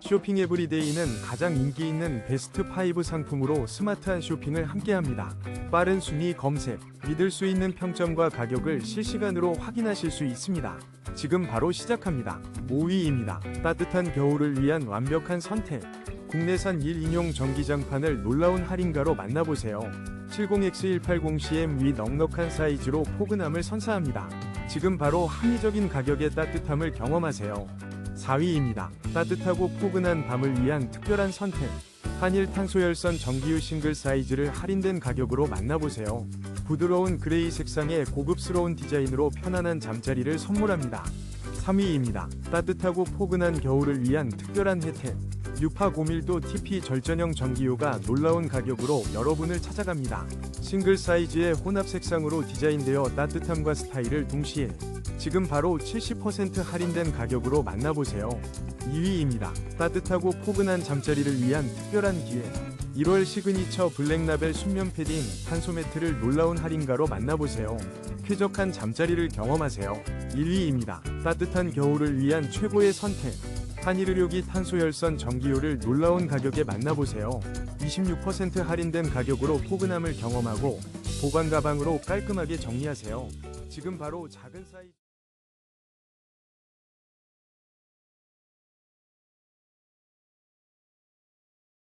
쇼핑 에브리데이는 가장 인기 있는 베스트 5 상품으로 스마트한 쇼핑을 함께합니다. 빠른 순위 검색, 믿을 수 있는 평점과 가격을 실시간으로 확인하실 수 있습니다. 지금 바로 시작합니다. 5위입니다. 따뜻한 겨울을 위한 완벽한 선택. 국내산 1인용 전기장판을 놀라운 할인가로 만나보세요. 70X180CM 위 넉넉한 사이즈로 포근함을 선사합니다. 지금 바로 합리적인 가격의 따뜻함을 경험하세요. 4위입니다. 따뜻하고 포근한 밤을 위한 특별한 선택. 한일 탄소열선 전기유 싱글 사이즈를 할인된 가격으로 만나보세요. 부드러운 그레이 색상의 고급스러운 디자인으로 편안한 잠자리를 선물합니다. 3위입니다. 따뜻하고 포근한 겨울을 위한 특별한 혜택. 유파 고밀도 TP 절전형 전기요가 놀라운 가격으로 여러분을 찾아갑니다. 싱글 사이즈의 혼합 색상으로 디자인되어 따뜻함과 스타일을 동시에 지금 바로 70% 할인된 가격으로 만나보세요. 2위입니다. 따뜻하고 포근한 잠자리를 위한 특별한 기회. 1월 시그니처 블랙라벨 순면 패딩 탄소 매트를 놀라운 할인가로 만나보세요. 쾌적한 잠자리를 경험하세요. 1위입니다. 따뜻한 겨울을 위한 최고의 선택. 한일의료기 탄소열선 전기요를 놀라운 가격에 만나보세요. 26% 할인된 가격으로 포근함을 경험하고 보관 가방으로 깔끔하게 정리하세요. 지금 바로 작은 사이즈